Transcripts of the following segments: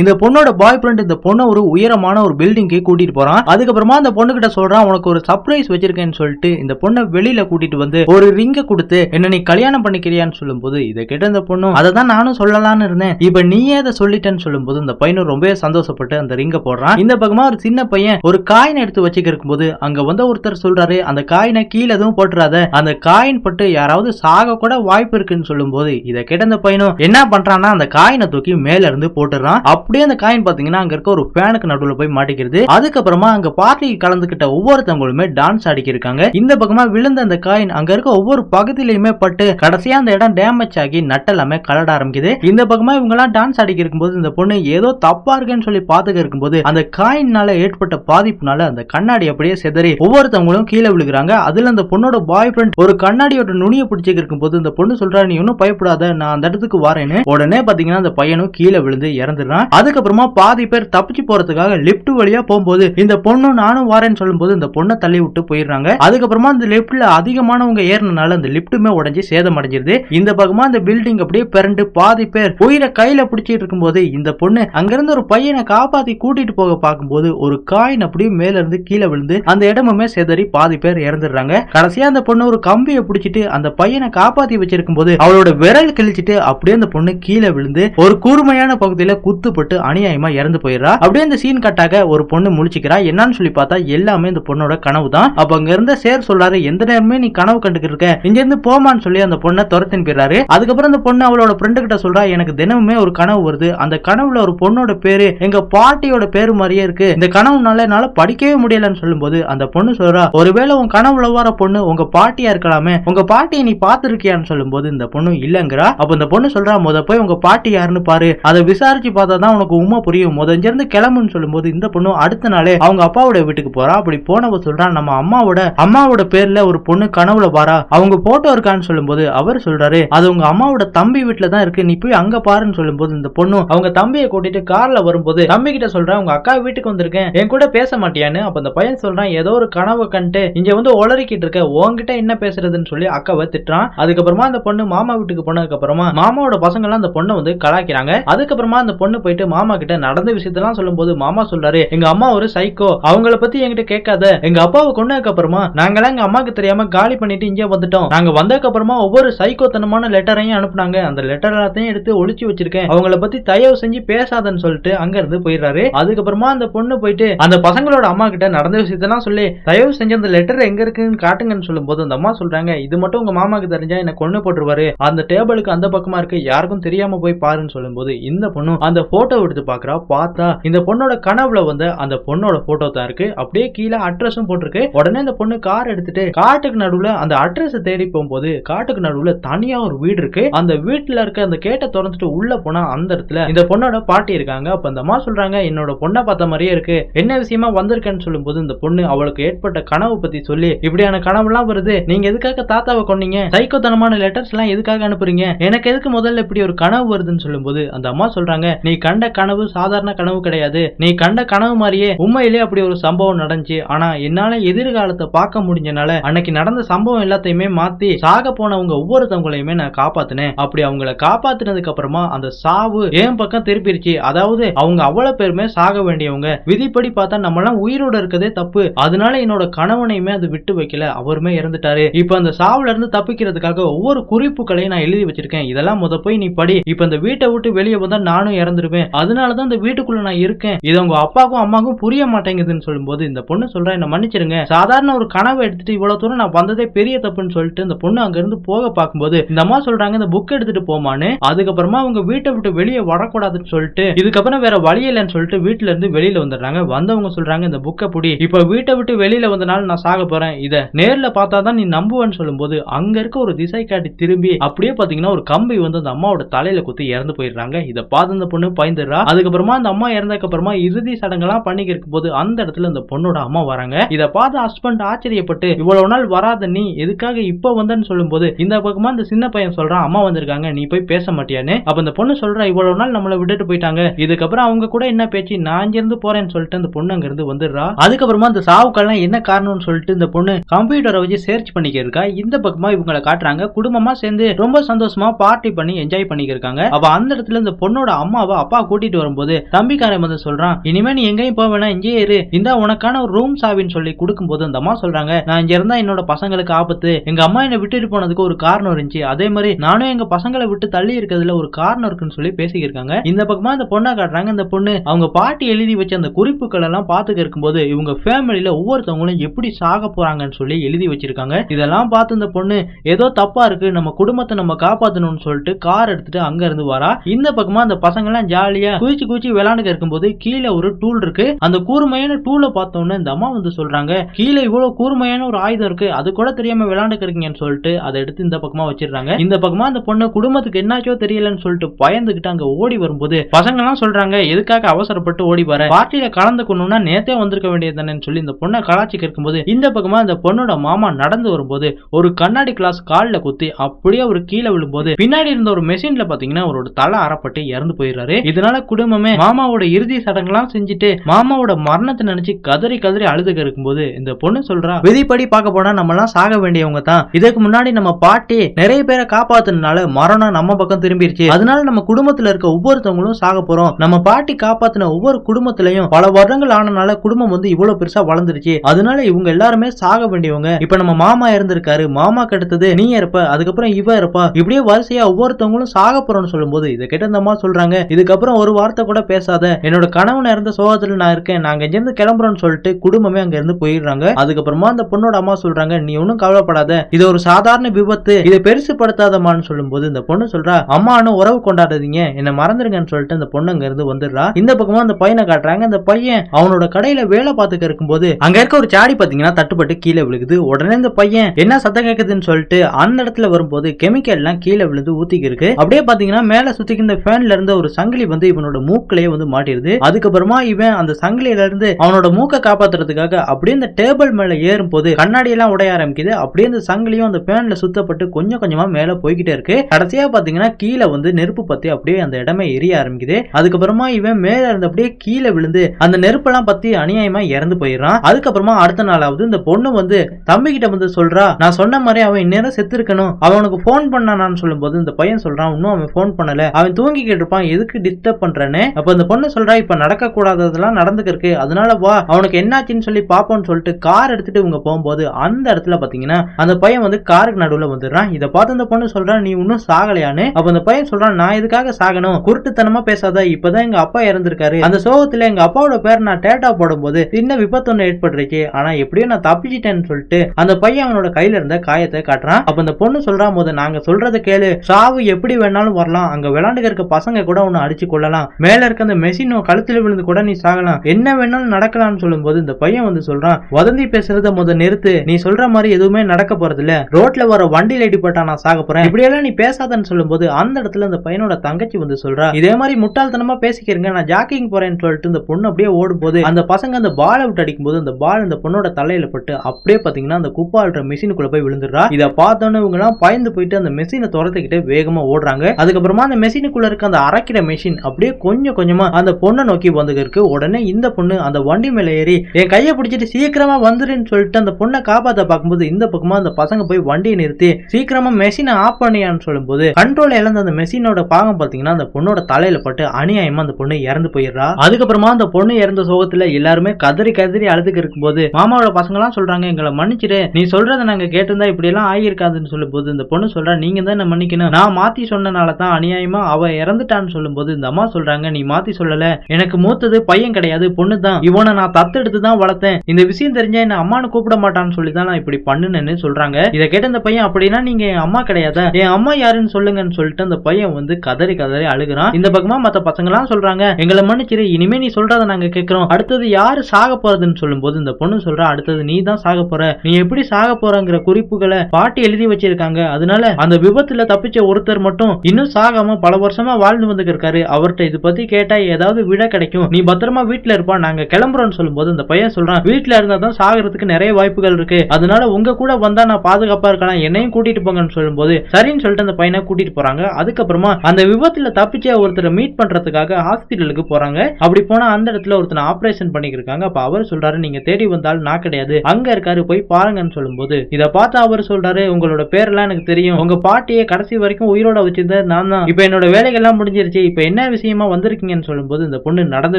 இந்த பொண்ணோட பாய் ஃப்ரெண்ட் இந்த பொண்ணை ஒரு உயரமான ஒரு பில்டிங்க்கு கூட்டிட்டு போறான். அதுக்கப்புறமா அந்த பொண்ணு கிட்ட சொல்றான் உனக்கு ஒரு சர்ப்ரைஸ் வச்சிருக்கேன்னு சொல்லிட்டு இந்த பொண்ணை வெளியில கூட்டிட்டு வந்து ஒரு ரிங்க கொடுத்து என்ன நீ கல்யாணம் பண்ணிக்கிறியான்னு சொல்லும்போது இதை கேட்ட இந்த பொண்ணும் அதை தான் நானும் சொல்லலாம்னு இருந்தேன். இப்ப நீயே அதை சொல்லிட்டேன்னு சொல்லும்போது இந்த பையனும் ரொம்பவே சந்தோஷப்பட்டு அந்த ரிங்க போடுறான். இந்த பக்கமா ஒரு சின்ன பையன் ஒரு காயின் எடுத்து வச்சுக்கிருக்கும் போது அங்க வந்து ஒருத்தர் சொல்றாரு அந்த காயினை கீழே எதுவும் போட்டுறாத. அந்த காயின் பட்டு யாராவது சாக கூட வாய்ப்பு இருக்குன்னு சொல்லும்போது இதை கேட்ட அந்த பையனும் என்ன பண்றான்னா அந்த காயினை தூக்கி மேல இருந்து போட்டுறான். அப்படியே அந்த காயின் பாத்தீங்கன்னா அங்க இருக்க ஒரு ஃபேனுக்கு நடுவில் போய் மாட்டிக்கிறது. அதுக்கப்புறமா அங்க பார்ட்டிக்கு கலந்துகிட்ட ஒவ்வொருத்தவங்களுமே டான்ஸ் ஆடிக்கிருக்காங்க. இந்த பக்கமா விழுந்த அந்த காயின் அங்க இருக்க ஒவ்வொரு பகுதியிலையுமே பட்டு கடைசியா அந்த இடம் டேமேஜ் ஆகி நட்டெல்லாமே கலட ஆரம்பிக்குது. இந்த பக்கமா இவங்க எல்லாம் டான்ஸ் ஆடிக்க இருக்கும்போது இந்த பொண்ணு ஏதோ தப்பா இருக்கேன்னு சொல்லி பாத்துக்க இருக்கும்போது அந்த காயின்னால ஏற்பட்ட பாதிப்புனால அந்த கண்ணாடி அப்படியே செதறி ஒவ்வொருத்தவங்களும் கீழே விழுகிறாங்க. அதுல அந்த பொண்ணோட பாய் ஃப்ரெண்ட் ஒரு கண்ணாடியோட நுனியை பிடிச்சிக்க இருக்கும்போது இந்த பொண்ணு சொல்றா நீ ஒன்னும் பயப்படாத நான் அந்த இடத்துக்கு வரேன்னு. உடனே பாத்தீங்கன்னா அந்த பையனும் கீழே விழுந்து இறந்துடுறான். அதுக்கப்புறமா பாதி பேர் தப்பிச்சு போறதுக்காக லிப்ட் வழியா போகும்போது இந்த பொண்ணும் நானும் வரேன்னு சொல்லும்போது இந்த பொண்ணை தள்ளி விட்டு போயிடுறாங்க. அதுக்கப்புறமா அந்த லிப்ட்ல அதிகமானவங்க ஏறினால அந்த லிப்ட்டுமே உடஞ்சி சேதம் அடைஞ்சிருது. இந்த பக்கமா அந்த பில்டிங் அப்படியே பிறண்டு பாதி பேர் உயிரை கையில பிடிச்சிட்டு இருக்கும்போது இந்த பொண்ணு அங்கிருந்து ஒரு பையனை காப்பாத்தி கூட்டிட்டு போக பார்க்கும்போது ஒரு காயின் அப்படியே மேல இருந்து கீழே விழுந்து அந்த இடமுமே செதறி பாதி பேர் இறந்துடுறாங்க. கடைசியா அந்த பொண்ணு ஒரு கம்பியை பிடிச்சிட்டு அந்த பையனை காப்பாத்தி வச்சிருக்கும் போது அவளோட விரல் கிழிச்சிட்டு அப்படியே அந்த பொண்ணு கீழே விழுந்து ஒரு கூர்மையான பகுதியில குத்துப்பட்டு அநியாயமா இறந்து போயிடுறா. அப்படியே அந்த சீன் கட்டாக ஒரு பொண்ணு முழிச்சுக்கிறா. என்னன்னு சொல்லி பார்த்தா எல்லாமே இந்த பொண்ணோட கனவு தான். அப்ப அங்க இருந்த சேர் சொல்றாரு எந்த நேரமே நீ கனவு கண்டுக்கிட்டு இருக்க. இங்க இருந்து போமான்னு சொல்லி அந்த பொண்ணை துரத்தின் போயிடுறாரு. அதுக்கப்புறம் அந்த பொண்ணு அவளோட ஃப்ரெண்டு கிட்ட சொல்றா எனக்கு தினமுமே ஒரு கனவு வருது. அந்த கனவுல ஒரு பொண்ணோட பேரு எங்க பாட்டியோட பேரு மாதிரியே இருக்கு. இந்த கனவுனால என்னால படிக்கவே முடியலன்னு சொல்லும்போது அந்த பொண்ணு சொல்றா ஒருவேளை உன் கனவுல வர பொண்ணு உங்க பாட்டியா இருக்கலாமே. உங்க பாட்டியை நீ பாத்துருக்கியான்னு சொல்லும்போது இந்த பொண்ணு இல்லங்கிறா. அப்ப இந்த பொண்ணு சொல்றா முத போய் உங்க பாட்டி யாருன்னு பாரு. அதை விசாரிச்சு பார்த்தா தான் உனக்கு உண்மை புரியும். முதஞ்சிருந்து கிளம்புன்னு சொல்லும்போது இந்த பொண்ணு அடுத்த நாளே அவங்க அப்பாவோட வீட்டுக்கு போறா. அப்படி போனவ சொல்றா நம்ம அம்மாவோட அம்மாவோட பேர்ல ஒரு பொண்ணு கனவுல பாரா அவங்க போட்டோ இருக்கான்னு சொல்லும்போது அவர் சொல்றாரு அது உங்க அம்மாவோட தம்பி வீட்டுல தான் இருக்கு. நீ போய் அங்க பாருன்னு சொல்லும்போது இந்த பொண்ணு அவங்க தம்பியை கூட்டிட்டு கார்ல வரும்போது தம்பி கிட்ட சொல்றேன் உங்க அக்கா வீட்டுக்கு வந்திருக்கேன். என் கூட பேச மாட்டியான்னு? அப்ப அந்த பையன் சொல்றான் ஏதோ ஒரு கனவு கண்டு இங்க வந்து உளறிக்கிட்டு இருக்க. உன்கிட்ட என்ன பேசுறதுன்னு சொல்லி அக்காவை திட்டுறான். அதுக்கப்புறமா அந்த பொண்ணு மாமா வீட்டுக்கு போனதுக்கு அப்புறமா மாமாவோட பசங்க எல்லாம் அந்த பொண்ணை வந்து கலாய்க்கிறாங்க. அதுக்கப்புறமா அந்த பொண்ணு போயிட்டு மாமா கிட்ட நடந்த விஷயத்தெல்லாம் சொல்லும்போது மாமா சொல்றாரு எங்க அம்மா ஒரு சைக்கோ அவங்கள பத்தி என்கிட்ட கேட்காத. எங்க அப்பாவை கொண்டதுக்கு அப்புறமா நாங்கெல்லாம் எங்க அம்மாக்கு தெரியாம காலி பண்ணிட்டு இங்கே வந்துட்டோம். நாங்க வந்ததுக்கு அப்புறமா ஒவ்வொரு சைக்கோத்தனமான லெட்டரையும் அனுப்புனாங்க. அந்த லெட்டர் எல்லாத்தையும் எடுத்து ஒழிச்சு வச்சிருக்கேன். அவங்கள பத்தி தயவு செஞ்சு பேசாதன்னு சொல்லிட்டு அங்க இருந்து போயிடுறாரு. அதுக்கப்புறமா அந்த பொண்ணு போயிட்டு அந்த பசங்களோட அம்மா கிட்ட நடந்த விஷயத்தெல்லாம் சொல்லி தயவு செஞ்சு அந்த லெட்டர் எங்க இருக்குன்னு காட்டுங்கன்னு சொல்லும்போது அந்த அம்மா சொல்றாங்க இது மட்டும் உங்க மாமாக்கு தெரிஞ்சா என்ன கொண்டு போட்டுருவாரு. அந்த டேபிளுக்கு அந்த பக்கமா இருக்கு. யாருக்கும் தெரியாம போய் பாருன்னு சொல்லும்போது இந்த பொண்ணு அந்த போட்டோ எடுத்து பாக்குறா பார்த்தா இந்த பொண்ணோட கனவுல வந்து அந்த பொண்ணோட போட்டோ தான் இருக்கு. அப்படியே கீழே அட்ரஸும் போட்டிருக்கு. உடனே அந்த பொண்ணு கார் எடுத்துட்டு காட்டுக்கு நடுவுல அந்த அட்ரஸ் தேடி போகும்போது காட்டுக்கு நடுவுல தனியா ஒரு வீடு இருக்கு. அந்த வீட்டுல இருக்க அந்த கேட்டை திறந்துட்டு உள்ள போனா அந்த இடத்துல இந்த பொண்ணோட பாட்டி இருக்காங்க. அப்ப அந்த அம்மா சொல்றாங்க என்னோட பொண்ணை பார்த்த மாதிரியே இருக்கு. என்ன விஷயமா வந்திருக்கேன்னு சொல்லும்போது இந்த பொண்ணு அவளுக்கு ஏற்பட்ட கனவு பத்தி சொல்லி இப்படியான கனவுலாம் வருது. நீங்க எதுக்காக தாத்தாவை கொன்னீங்க? சைக்கோத்தனமான லெட்டர்ஸ் எல்லாம் எதுக்காக அனுப்புறீங்க? எனக்கு எதுக்கு முதல்ல இப்படி ஒரு கனவு வருதுன்னு சொல்லும்போது அந்த அம்மா சொல்றாங்க நீ கண் கண்ட கனவு சாதாரண கனவு கிடையாது. நீ கண்ட கனவு மாதிரியே உண்மையிலே அப்படி ஒரு சம்பவம் நடந்துச்சு. ஆனா என்னால எதிர்காலத்தை பார்க்க முடிஞ்சனால அன்னைக்கு நடந்த சம்பவம் எல்லாத்தையுமே மாத்தி சாக போனவங்க ஒவ்வொருத்தவங்களையுமே நான் காப்பாத்தினேன். அப்படி அவங்கள காப்பாத்தினதுக்கு அப்புறமா அந்த சாவு என் பக்கம் திருப்பிருச்சு. அதாவது அவங்க அவ்வளவு பேருமே சாக வேண்டியவங்க. விதிப்படி பார்த்தா நம்ம எல்லாம் உயிரோட இருக்கதே தப்பு. அதனால என்னோட கணவனையுமே அது விட்டு வைக்கல. அவருமே இறந்துட்டாரு. இப்ப அந்த சாவுல இருந்து தப்பிக்கிறதுக்காக ஒவ்வொரு குறிப்புகளையும் நான் எழுதி வச்சிருக்கேன். இதெல்லாம் முத போய் நீ படி. இப்ப இந்த வீட்டை விட்டு வெளியே வந்தா நானும் இறந்துருவேன். அதனாலதான் இந்த வீட்டுக்குள்ள நான் இருக்கேன். இது உங்க அப்பாவுக்கும் அம்மாவுக்கும் புரிய மாட்டேங்குதுன்னு சொல்லும்போது இந்த பொண்ணு சொல்றா என்ன மன்னிச்சிருங்க. சாதாரண ஒரு கனவை எடுத்துட்டு இவ்வளவு தூரம் நான் வந்ததே பெரிய தப்புன்னு சொல்லிட்டு இந்த பொண்ணு அங்க இருந்து போக பார்க்கும்போது இந்த அம்மா சொல்றாங்க இந்த புக் எடுத்துட்டு போமான்னு. அதுக்கப்புறமா அவங்க வீட்டை விட்டு வெளியே வரக்கூடாதுன்னு சொல்லிட்டு இதுக்கப்புறம் வேற வழி இல்லைன்னு சொல்லிட்டு வீட்டுல இருந்து வெளியில வந்துடுறாங்க. வந்தவங்க சொல்றாங்க இந்த புக்கை புடி. இப்ப வீட்டை விட்டு வெளியில வந்தனால நான் சாக போறேன். இத நேர்ல பார்த்தாதான் நீ நம்புவேன்னு சொல்லும்போது அங்க இருக்க ஒரு திசை காட்டி திரும்பி அப்படியே பாத்தீங்கன்னா ஒரு கம்பி வந்து அந்த அம்மாவோட தலையில குத்தி இறந்து போயிடுறாங்க. இதை பார்த்து அந்த பொண்ணு இறந்துடுறா அதுக்கப்புறமா அந்த அம்மா இறந்ததுக்கு அப்புறமா இறுதி சடங்கெல்லாம் பண்ணிக்க இருக்கும் போது அந்த இடத்துல அந்த பொண்ணோட அம்மா வராங்க. இதை பார்த்து ஹஸ்பண்ட் ஆச்சரியப்பட்டு இவ்வளவு நாள் வராத நீ எதுக்காக இப்ப வந்தன்னு சொல்லும்போது இந்த பக்கமா இந்த சின்ன பையன் சொல்றான் அம்மா வந்திருக்காங்க நீ போய் பேச மாட்டியான்னு? அப்ப அந்த பொண்ணு சொல்றா இவ்வளவு நாள் நம்மள விட்டுட்டு போயிட்டாங்க. இதுக்கப்புறம் அவங்க கூட என்ன பேச்சு? நான் இங்க இருந்து போறேன்னு சொல்லிட்டு அந்த பொண்ணு அங்கிருந்து வந்துடுறா. அதுக்கப்புறமா இந்த சாவுக்கெல்லாம் என்ன காரணம்னு சொல்லிட்டு இந்த பொண்ணு கம்ப்யூட்டரை வச்சு சர்ச் பண்ணிக்க இருக்கா இந்த பக்கமா இவங்களை காட்டுறாங்க. குடும்பமா சேர்ந்து ரொம்ப சந்தோஷமா பார்ட்டி பண்ணி என்ஜாய் பண்ணிக்க இருக்காங்க அப்ப அந்த இடத்துல இந்த பொண்ணோட அம்மாவை அப்பா கூட்டிட்டு வரும்போது தம்பிக்காரன் வந்து சொல்றான் இனிமே நீ எங்கேயும் போக வேணாம் இங்கேயே இரு. இந்த உனக்கான ஒரு ரூம் சாவின்னு சொல்லி கொடுக்கும்போது அந்த அம்மா சொல்றாங்க நான் இங்க இருந்தா என்னோட பசங்களுக்கு ஆபத்து. எங்க அம்மா என்னை விட்டுட்டு போனதுக்கு ஒரு காரணம் இருந்துச்சு. அதே மாதிரி நானும் எங்க பசங்களை விட்டு தள்ளி இருக்கிறதுல ஒரு காரணம் இருக்குன்னு சொல்லி பேசிக்கிருக்காங்க. இந்த பக்கமா இந்த பொண்ணை காட்டுறாங்க இந்த பொண்ணு அவங்க பாட்டி எழுதி வச்ச அந்த குறிப்புகள் எல்லாம் பாத்துக்க இருக்கும்போது இவங்க ஃபேமிலியில ஒவ்வொருத்தவங்களும் எப்படி சாக போறாங்கன்னு சொல்லி எழுதி வச்சிருக்காங்க. இதெல்லாம் பார்த்து இந்த பொண்ணு ஏதோ தப்பா இருக்கு நம்ம குடும்பத்தை நம்ம காப்பாத்தணும்னு சொல்லிட்டு கார் எடுத்துட்டு அங்க இருந்து வரா. இந்த பக்கமா அந்த பசங்க எல்லாம் ஜாலியா குதிச்சு குதிச்சு விளையாண்டுக்க இருக்கும்போது கீழே ஒரு டூல் இருக்கு. அந்த கூர்மையான டூல பார்த்தோன்னே இந்த அம்மா வந்து சொல்றாங்க கீழே இவ்வளவு கூர்மையான ஒரு ஆயுதம் இருக்கு. அது கூட தெரியாம விளையாண்டுக்க இருக்கீங்கன்னு சொல்லிட்டு அதை எடுத்து இந்த பக்கமா வச்சிடுறாங்க. இந்த பக்கமா அந்த பொண்ணு குடும்பத்துக்கு என்னாச்சோ தெரியலன்னு சொல்லிட்டு பயந்துகிட்டு அங்க ஓடி வரும்போது பசங்க எல்லாம் சொல்றாங்க எதுக்காக அவசரப்பட்டு ஓடி வர? பார்ட்டியில கலந்துக்கணும்னா நேத்தே வந்திருக்க வேண்டியதுதானேன்னு சொல்லி இந்த பொண்ணை கலாச்சி இருக்கும்போது இந்த பக்கமா அந்த பொண்ணோட மாமா நடந்து வரும்போது ஒரு கண்ணாடி கிளாஸ் கால்ல குத்தி அப்படியே ஒரு கீழே விழும்போது பின்னாடி இருந்த ஒரு மெஷின்ல பாத்தீங்கன்னா அவரோட தலை அறப்பட்டு இறந்து போயிடுறாரு. இதனால குடும்பமே மாமாவோட இறுதி சடங்கெல்லாம் செஞ்சுட்டு மாமாவோட மரணத்தை நினைச்சு கதறி கதறி அழுதுக இருக்கும்போது இந்த பொண்ணு சொல்றா விதிப்படி பார்க்க போனா நம்ம எல்லாம் சாக வேண்டியவங்க தான். இதுக்கு முன்னாடி நம்ம பாட்டி நிறைய பேரை காப்பாத்துனதுனால மரணம் நம்ம பக்கம் திரும்பிருச்சு. அதனால நம்ம குடும்பத்துல இருக்க ஒவ்வொருத்தவங்களும் சாக போறோம். நம்ம பாட்டி காப்பாத்தின ஒவ்வொரு குடும்பத்திலையும் பல வருடங்கள் ஆனனால குடும்பம் வந்து இவ்வளவு பெருசா வளர்ந்துருச்சு. அதனால இவங்க எல்லாருமே சாக வேண்டியவங்க. இப்ப நம்ம மாமா இருந்திருக்காரு மாமா கெடுத்தது நீ இருப்ப அதுக்கப்புறம் இவ இருப்பா இப்படியே வரிசையா ஒவ்வொருத்தவங்களும் சாக போறோம்னு சொல்லும் போது இதை கேட்ட சொல்றாங்க. இதுக்கப்புறம் ஒரு வார்த்தை கூட பேசாத. என்னோட கணவன் இறந்த சோகத்துல நான் இருக்கேன். நாங்க இங்கிருந்து கிளம்புறோம்னு சொல்லிட்டு குடும்பமே அங்க இருந்து போயிடுறாங்க. அதுக்கப்புறமா அந்த பொண்ணோட அம்மா சொல்றாங்க நீ ஒன்னும் கவலைப்படாத. இது ஒரு சாதாரண விபத்து. இதை பெருசுப்படுத்தாதமான்னு சொல்லும்போது இந்த பொண்ணு சொல்றா அம்மானு உறவு கொண்டாடாதீங்க. என்ன மறந்துருங்கன்னு சொல்லிட்டு அந்த பொண்ணு அங்க இருந்து வந்துடுறா. இந்த பக்கமா அந்த பையனை காட்டுறாங்க. அந்த பையன் அவனோட கடையில வேலை பார்த்துக்க இருக்கும்போது அங்க இருக்க ஒரு சாடி பாத்தீங்கன்னா தட்டுப்பட்டு கீழே விழுகுது. உடனே இந்த பையன் என்ன சத்தம் கேக்குதுன்னு சொல்லிட்டு அந்த இடத்துல வரும்போது கெமிக்கல் எல்லாம் கீழே விழுந்து ஊத்திக்கிருக்கு. அப்படியே பாத்தீங்கன்னா மேல சுத்திக்கு இந்த ஃபேன்ல இருந்த ஒரு சங்கிலி வந்து வந்து இவனோட மூக்கிலேயே வந்து மாட்டிருது அதுக்கப்புறமா இவன் அந்த சங்கிலியில இருந்து அவனோட மூக்கை காப்பாத்துறதுக்காக அப்படியே இந்த டேபிள் மேல ஏறும் போது கண்ணாடி எல்லாம் உடைய ஆரம்பிக்குது. அப்படியே இந்த சங்கிலியும் அந்த ஃபேன்ல சுத்தப்பட்டு கொஞ்சம் கொஞ்சமா மேல போய்கிட்டே இருக்கு. கடைசியா பாத்தீங்கன்னா கீழே வந்து நெருப்பு பத்தி அப்படியே அந்த இடமே எரிய ஆரம்பிக்குது. அதுக்கப்புறமா இவன் மேல இருந்து அப்படியே கீழே விழுந்து அந்த நெருப்பெல்லாம் பத்தி அநியாயமா இறந்து போயிடுறான். அதுக்கப்புறமா அடுத்த நாளாவது இந்த பொண்ணு வந்து தம்பி கிட்ட வந்து சொல்றா நான் சொன்ன மாதிரி அவன் இந்நேரம் செத்து இருக்கணும் அவனுக்கு போன் பண்ணானான்னு சொல்லும்போது இந்த பையன் சொல்றான் இன்னும் அவன் போன் பண்ணல. அவன் தூங்கிக்கிட்டு இருப்பான். எதுக்கு டிஸ்டர்ப் பண்றேன்னு. அப்ப அந்த பொண்ணு சொல்றா இப்ப நடக்க கூடாததெல்லாம் நடந்துக்கு இருக்கு அதனால வா அவனுக்கு என்னாச்சுன்னு சொல்லி பாப்போம்னு சொல்லிட்டு கார் எடுத்துட்டு இவங்க போகும்போது அந்த இடத்துல பாத்தீங்கன்னா அந்த பையன் வந்து காருக்கு நடுவுல வந்துடுறான். இதை பார்த்து அந்த பொண்ணு சொல்றான் நீ இன்னும் சாகலையான்னு? அப்ப அந்த பையன் சொல்றான் நான் எதுக்காக சாகணும்? குருட்டுத்தனமா பேசாத. இப்பதான் எங்க அப்பா இறந்திருக்காரு. அந்த சோகத்துல எங்க அப்பாவோட பேர் நான் டேட்டா போடும்போது சின்ன விபத்து ஒண்ணு ஏற்பட்டிருக்கு. ஆனா எப்படியோ நான் தப்பிச்சிட்டேன்னு சொல்லிட்டு அந்த பையன் அவனோட கையில இருந்த காயத்தை காட்டுறான். அப்ப அந்த பொண்ணு சொல்றா போது நாங்க சொல்றத கேளு. சாவு எப்படி வேணாலும் வரலாம். அங்க விளையாண்டு இருக்க பசங்க கூட உன்னை அடிச்சு கொள்ளலாம். மேல இருக்க அந்த மெஷின் கழுத்துல விழுந்து கூட நீ சாகலாம். என்ன வேணாலும் நடக்கலாம்னு சொல்லும்போது இந்த பையன் வந்து சொல்றான் வதந்தி பேசுறத முத நிறுத்து. நீ சொல்ற மாதிரி எதுவுமே நடக்க போறது இல்ல ரோட்ல வர வண்டியில அடிப்பட்டா நான் சாக போறேன். இப்படியெல்லாம் நீ பேசாதன்னு சொல்லும்போது அந்த இடத்துல அந்த பையனோட தங்கச்சி வந்து சொல்றா இதே மாதிரி முட்டாள்தனமா பேசிக்கிறீங்க. நான் ஜாக்கிங் போறேன்னு சொல்லிட்டு இந்த பொண்ணு அப்படியே ஓடும் போது அந்த பசங்க அந்த பாலை விட்டு அடிக்கும் போது அந்த பால் அந்த பொண்ணோட தலையில பட்டு அப்படியே பாத்தீங்கன்னா அந்த குப்பாள்ற மிஷினுக்குள்ள போய் விழுந்துடுறா. இதை பார்த்தோன்னு இவங்க எல்லாம் பயந்து போயிட்டு அந்த மெஷினை துரத்துக்கிட்டு வேகமா ஓடுறாங்க. அதுக்கப்புறமா அந்த மெஷினுக்குள்ள இருக்க அந்த அரைக்கிற மெஷின் அப்படியே கொஞ்சம் கொஞ்சமா அந்த பொண்ணை நோக்கி வந்துருக்கு உடனே இந்த பொண்ணு அந்த வண்டி மேல ஏறி என் கையை பிடிச்சிட்டு சீக்கிரமா வந்துருன்னு சொல்லிட்டு அந்த பொண்ணை காப்பாத்த பார்க்கும்போது இந்த பக்கமா அந்த பசங்க போய் வண்டியை நிறுத்தி சீக்கிரமா மெஷினை ஆஃப் பண்ணியான்னு சொல்லும்போது கண்ட்ரோல் இழந்த அந்த மெஷினோட பாகம் பாத்தீங்கன்னா அந்த பொண்ணோட தலையில பட்டு அநியாயமா அந்த பொண்ணு இறந்து போயிடுறா. அதுக்கப்புறமா அந்த பொண்ணு இறந்த சோகத்துல எல்லாருமே கதறி கதறி அழுதுக்கு இருக்கும்போது மாமாவோட பசங்க எல்லாம் சொல்றாங்க எங்களை மன்னிச்சிரு. நீ சொல்றதை நாங்க கேட்டிருந்தா இப்படி எல்லாம் ஆகியிருக்காதுன்னு சொல்லும்போது இந்த பொண்ணு சொல்றா நீங்க தான் என்ன மன்னிக்கணும். நான் மாத்தி சொன்னனால தான் அநியாயமா அவ இறந்துட்டான்னு சொல்லும்போது இந்த அம்மா சொல்றாங்க நீ மாத்தி சொல்லல. எனக்கு மூத்தது பையன் கிடையாது பொண்ணு தான் இவனை நான் தத்தெடுத்து தான் வளர்த்தேன். இந்த விஷயம் தெரிஞ்சா என்ன அம்மானு கூப்பிட மாட்டான்னு சொல்லி தான் நான் இப்படி பண்ணுனேன்னு சொல்றாங்க. இதை கேட்ட இந்த பையன் அப்படின்னா நீங்க என் அம்மா கிடையாதா? என் அம்மா யாருன்னு சொல்லுங்கன்னு சொல்லிட்டு அந்த பையன் வந்து கதறி கதறி அழுகுறான். இந்த பக்கமா மத்த பசங்க எல்லாம் சொல்றாங்க எங்களை மன்னிச்சிரு இனிமே நீ சொல்றத நாங்க கேட்கிறோம். அடுத்தது யாரு சாக போறதுன்னு சொல்லும்போது இந்த பொண்ணு சொல்றா அடுத்தது நீ தான் சாக போற. நீ எப்படி சாக போறங்கிற குறிப்புகளை பாட்டி எழுதி வச்சிருக்காங்க. அதனால அந்த விபத்துல தப்பிச்ச ஒருத்தர் மட்டும் இன்னும் சாகாம பல வருஷமா வாழ்ந்து வந்துருக்காரு அவர் ஒருத்த இது பத்தி கேட்டா ஏதாவது விட கிடைக்கும். நீ பத்திரமா வீட்டுல இருப்பா நாங்க கிளம்புறோம்னு சொல்லும்போது அந்த பையன் சொல்றான் வீட்டுல இருந்தா தான் சாகிறதுக்கு நிறைய வாய்ப்புகள் இருக்கு. அதனால உங்க கூட வந்தா நான் பாதுகாப்பா இருக்கலாம் என்னையும் கூட்டிட்டு போங்கன்னு சொல்லும்போது சரின்னு சொல்லிட்டு அந்த பையனை கூட்டிட்டு போறாங்க. அதுக்கப்புறமா அந்த விபத்துல தப்பிச்ச ஒருத்தரை மீட் பண்றதுக்காக ஹாஸ்பிட்டலுக்கு போறாங்க. அப்படி போனா அந்த இடத்துல ஒருத்தனை ஆபரேஷன் பண்ணிக்கிருக்காங்க. அப்ப அவர் சொல்றாரு நீங்க தேடி வந்தால் நான் கிடையாது. அங்க இருக்காரு போய் பாருங்கன்னு சொல்லும்போது. இதை பார்த்து அவர் சொல்றாரு உங்களோட பேரெல்லாம் எனக்கு தெரியும். உங்க பாட்டியை கடைசி வரைக்கும் உயிரோட வச்சிருந்தது நான் தான். இப்ப என்னோட வேலைகள்லாம் முடிஞ்சிருச்சு. இப்ப என்ன விஷயமா வந்திருக்கீங்கன்னு சொல்லும்போது இந்த பொண்ணு நடந்த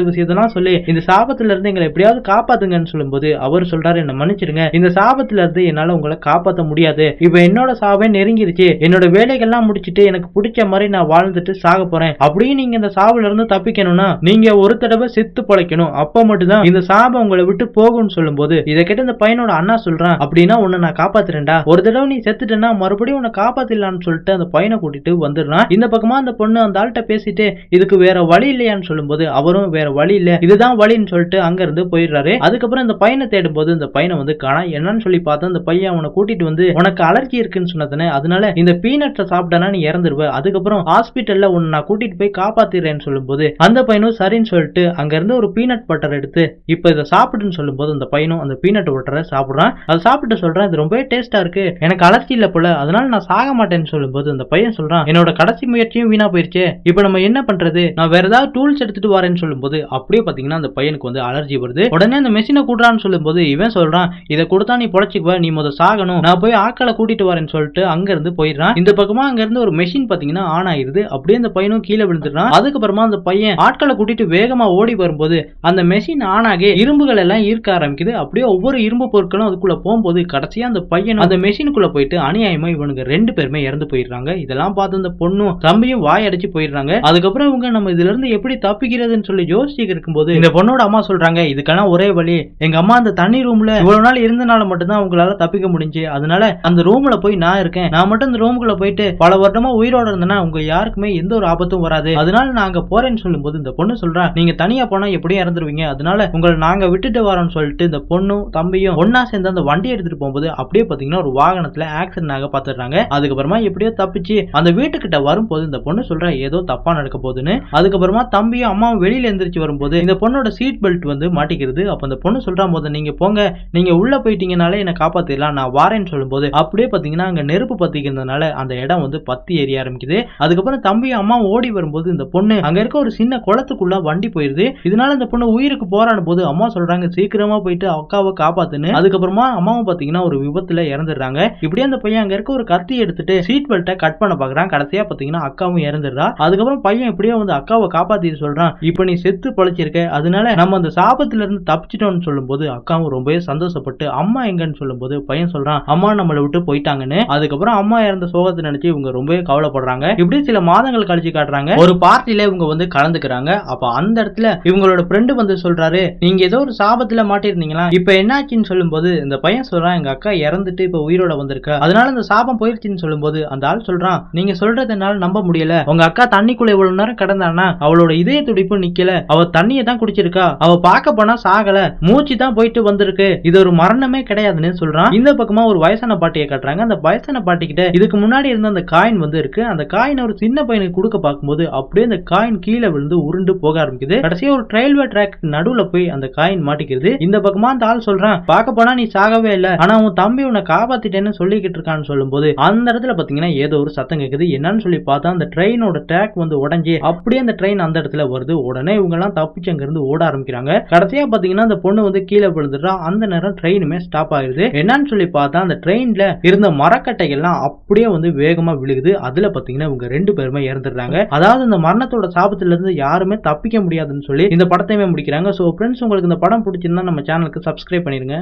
விஷயத்தெல்லாம் சொல்லி இந்த சாபத்துல இருந்து எங்களை எப்படியாவது காப்பாத்துங்கன்னு சொல்லும்போது அவர் சொல்றாரு என்ன மன்னிச்சிடுங்க. இந்த சாபத்துல இருந்து என்னால உங்களை காப்பாத்த முடியாது. இப்ப என்னோட சாவே நெருங்கிருச்சு. என்னோட வேலைகள்லாம் முடிச்சிட்டு எனக்கு பிடிச்ச மாதிரி நான் வாழ்ந்துட்டு சாக போறேன். அப்படியே நீங்க இந்த சாவுல இருந்து தப்பிக்கணும்னா நீங்க ஒரு தடவை செத்து பொழைக்கணும். அப்ப மட்டும்தான் இந்த சாபம் உங்களை விட்டு போகும்னு சொல்லும்போது இதை கேட்ட இந்த பையனோட அண்ணா சொல்றான் அப்படின்னா உன்னை நான் காப்பாத்துறேன்டா. ஒரு தடவை நீ செத்துட்டேன்னா மறுபடியும் உன்னை காப்பாத்திடலாம்னு சொல்லிட்டு அந்த பையனை கூட்டிட்டு வந்துடுறான். இந்த பக்கமா அந்த பொண்ணு அந்த ஆள்கிட்ட பேசிட்டு இதுக்கு வேற வழி இல்லையான்னு சொல்லும்போது அவரும் வேற வழி இல்லை. இதுதான் வழின்னு சொல்லிட்டு அங்க இருந்து போயிடுறாரு. அதுக்கப்புறம் இந்த பையனை தேடும் போது இந்த பையனை வந்து காணா என்னன்னு சொல்லி பார்த்தா இந்த பையன் அவனை கூட்டிட்டு வந்து உனக்கு அலர்ஜி இருக்குன்னு சொன்னதுனே அதனால இந்த பீனட்ஸை சாப்பிட்டனா நீ இறந்துருவ. அதுக்கப்புறம் ஹாஸ்பிட்டல்ல உன்னை நான் கூட்டிட்டு போய் காப்பாத்திடுறேன்னு சொல்லும்போது அந்த பையனும் சரின்னு சொல்லிட்டு அங்க இருந்து ஒரு பீனட் பட்டர் எடுத்து இப்ப இதை சாப்பிடுன்னு சொல்லும்போது அந்த பையனும் அந்த பீனட் பட்டரை சாப்பிடுறான். அதை சாப்பிட்டு சொல்றான் இது ரொம்பவே டேஸ்டா இருக்கு. எனக்கு அலர்ஜி இல்ல போல. அதனால நான் சாக மாட்டேன்னு சொல்லும்போது அந்த பையன் சொல்றான் என்னோட கடைசி முயற்சியும் வீணா போயிருச்சு. இப்போ நம்ம என்ன பண்றது? நான் வேற ஏதாவது டூல்ஸ் எடுத்துட்டு வரேன்னு சொல்லும்போது அப்படியே பாத்தீங்கன்னா அந்த பையனுக்கு வந்து அலர்ஜி வருது. உடனே அந்த மெஷினை கூடுறான்னு சொல்லும்போது இவன் சொல்றான் இதை கொடுத்தா நீ பொழைச்சிக்குவ நீ முத சாகணும். நான் போய் ஆட்களை கூட்டிட்டு வரேன்னு சொல்லிட்டு அங்க இருந்து போயிடுறான். இந்த பக்கமா அங்க இருந்து ஒரு மெஷின் பாத்தீங்கன்னா ஆன் ஆயிருது அப்படியே அந்த பையனும் கீழே விழுந்துடுறான். அதுக்கப்புறமா அந்த பையன் ஆட்களை கூட்டிட்டு வேகமா ஓடி வரும்போது அந்த மெஷின் ஆன் ஆகி இரும்புகள் எல்லாம் ஈர்க்க ஆரம்பிக்குது. அப்படியே ஒவ்வொரு இரும்பு பொருட்களும் அதுக்குள்ள போகும்போது கடைசியா அந்த பையன் அந்த மெஷினுக்குள்ள போயிட்டு அநியாயமா இவனுக்கு ரெண்டு பேருமே இறந்து போயிடுறாங்க. இதெல்லாம் பார்த்து அந்த பொண்ணும் தம்பியும் வாய் அடைச்சு போயிடுறாங்க. அதுக்கப்புறம் இவங்க நம்ம இதுல இருந்து எப்படி தப்பிக்கிறதுன்னு சொல்லி யோசிச்சுட்டு இருக்கும்போது இந்த பொண்ணோட அம்மா சொல்றாங்க இதுக்கெல்லாம் ஒரே வழி எங்க அம்மா அந்த தண்ணி ரூம்ல இவ்வளவு நாள் இருந்தனால மட்டும்தான் உங்களால தப்பிக்க முடிஞ்சு. அதனால அந்த ரூம்ல போய் நான் இருக்கேன். நான் மட்டும் அந்த ரூமுக்குள்ள போயிட்டு பல வருடமா உயிரோட இருந்தேன்னா உங்க யாருக்குமே எந்த ஒரு ஆபத்தும் வராது. அதனால நான் அங்க போறேன்னு சொல்லும்போது இந்த பொண்ணு சொல்றேன் நீங்க தனியா போனா எப்படியும் இறந்துருவீங்க. அதனால உங்களை நாங்க விட்டுட்டு வரோம்னு சொல்லிட்டு இந்த பொண்ணும் தம்பியும் ஒன்னா சேர்ந்து அந்த வண்டி எடுத்துட்டு போகும்போது அப்படியே பாத்தீங்கன்னா ஒரு வாகனத்துல ஆக்சிடென்ட் ஆக பாத்துறாங்க அதுக்கப்புறமா எப்படியோ தப்பிச்சு அந்த வீட்டுக்கிட்ட வரும்போது இந்த பொண்ணு சொல்றேன் ஏதோ தப்பா நடக்க போகுதுன்னு அதுக்கப்புறமா தம்பியும் அம்மாவும் வெளியில எந்திரிச்சு வரும்போது இந்த பொண்ணோட சீட் பெல்ட் வந்து மாட்டிக்கிறது. அப்ப அந்த பொண்ணு சொல்றா போது நீங்க போங்க. நீங்க உள்ள போயிட்டீங்கனாலே என்ன காப்பாத்திடலாம் நான் வாரேன்னு சொல்லும்போது அப்படியே பாத்தீங்கன்னா அங்க நெருப்பு பத்திக்கிறதுனால அந்த இடம் வந்து பத்தி எரிய ஆரம்பிக்குது. அதுக்கப்புறம் தம்பியும் அம்மாவும் ஓடி வரும்போது இந்த பொண்ணு அங்க இருக்க ஒரு சின்ன குளத்துக்குள்ள வண்டி போயிருது. இதனால இந்த பொண்ணு உயிருக்கு போராடும் போது அம்மா சொல்றாங்க சீக்கிரமா போயிட்டு அக்காவை காப்பாத்துன்னு. அதுக்கப்புறமா அம்மாவும் பாத்தீங்கன்னா ஒரு விபத்துல இறந்துடுறாங்க. இப்படியே அந்த பையன் அங்க இருக்க ஒரு கத்தி எடுத்துட்டு சீட் பெல்ட்டை கட் பண்ண பாக்குறான். கடைசியா பாத்தீங்கன்னா அக்காவும் இறந்துடுறா. அதுக்கப்புறம் பையன் எப்படியோ வந்து அக்காவை காப்பாத்திட்டு சொல்றான் இப்ப நீ செத்து பொழைச்சிருக்க. அதனால நம்ம அந்த சாபத்துல இருந்து தப்பிச்சிட்டோம்னு சொல்லும்போது அக்காவும் ரொம்பவே சந்தோஷப்பட்டு அம்மா எங்கன்னு சொல்லும்போது பையன் சொல்றான் அம்மா நம்மளை விட்டு போயிட்டாங்கன்னு. அதுக்கப்புறம் அம்மா இறந்த சோகத்தை நினைச்சு இவங்க ரொம்பவே கவலைப்படுறாங்க. இப்படி சில மாதங்கள் கழிச்சு காட்டுறாங்க. ஒரு பார்ட்டில இவங்க வந்து கலந்துக்கிறாங்க. அப்ப அந்த இடத்துல இவங்களோட ஃப்ரெண்டு வந்து சொல்றாரு நீங்க ஏதோ ஒரு சாபத்துல மாட்டிருந்தீங்களா? இப்ப என்னாச்சுன்னு சொல்லும்போது இந்த பையன் சொல்றான் எங்க அக்கா இறந்துட்டு இப்ப உயிரோட வந்திருக்கா. அதனால இந்த சாபம் போயிருச்சுன்னு சொல்லும்போது அந்த ஆள் சொல்றான் நீங்க சொல்றது என்னால நம்ப முடியல. உங்க அக்கா தண்ணிக்குள்ள இவ்வளவு நேரம் கிடந்தானா அவளோட இதய துடிப்பு நிக்கல. அவ தண்ணியை தான் குடிச்சிருக்கா. அவ பார்க்க போனா சாகல. மூச்சு தான் போயிட்டு வந்திருக்கு. இது ஒரு மரணமே கிடையாதுன்னு சொல்றான். இந்த பக்கமா ஒரு வயசான பாட்டியை காட்டுறாங்க. அந்த வயசான பாட்டி கிட்ட இதுக்கு முன்னாடி இருந்த அந்த காயின் வந்து இருக்கு. அந்த காயின் ஒரு சின்ன பையனுக்கு கொடுக்க பார்க்கும்போது அப்படியே அந்த காயின் கீழே விழுந்து உருண்டு போக ஆரம்பிக்குது. கடைசியா ஒரு ரயில்வே ட்ராக் நடுவுல போய் அந்த காயின் மாட்டிக்கிறது இந்த பக்கமா அந்த ஆள் சொல்றான் பார்க்க போனா நீ சாகவே இல்ல. ஆனா உன் தம்பி உன்னை காப்பாத்திட்டேன்னு சொல்லிக்கிட்டு இருக்கான்னு சொல்லும்போது அந்த இடத்துல பாத்தீங்கன்னா ஏதோ ஒரு சத்தம் கேக்குது. என்னன்னு சொல்லி பார்த்தா அந்த ட்ரெயினோட ட்ராக் வந்து உடஞ்சி அப்படியே அந்த ட்ரெயின் அந்த இடத்துல வருது. உடனே இவங்கெல்லாம் தப்பிச்சு அங்கிருந்து ஓட ஆரம்பிக்கிறாங்க. கடைசியா பாத்தீங்கன்னா அந்த பொண்ணு வந்து கீழே விழுந்துடுறா. அந்த நேரம் ட்ரெயினுமே ஸ்டாப் ஆயிருது. என்னன்னு சொல்லி பார்த்தா அந்த ட்ரெயின்ல இருந்த மரக்கட்டைகள்லாம் அப்படியே வந்து வேகமா விழுகுது. அதுல பாத்தீங்கன்னா இவங்க ரெண்டு பேருமே இறந்துடுறாங்க. அதாவது இந்த மரணத்தோட சாபத்துல இருந்து யாருமே தப்பிக்க முடியாதுன்னு சொல்லி இந்த படத்தையுமே முடிக்கிறாங்க. ஸோ ஃப்ரெண்ட்ஸ் உங்களுக்கு இந்த படம் பிடிச்சிருந்தா நம்ம சேனலுக்கு சப்ஸ்கிரைப் பண்ணிருங்க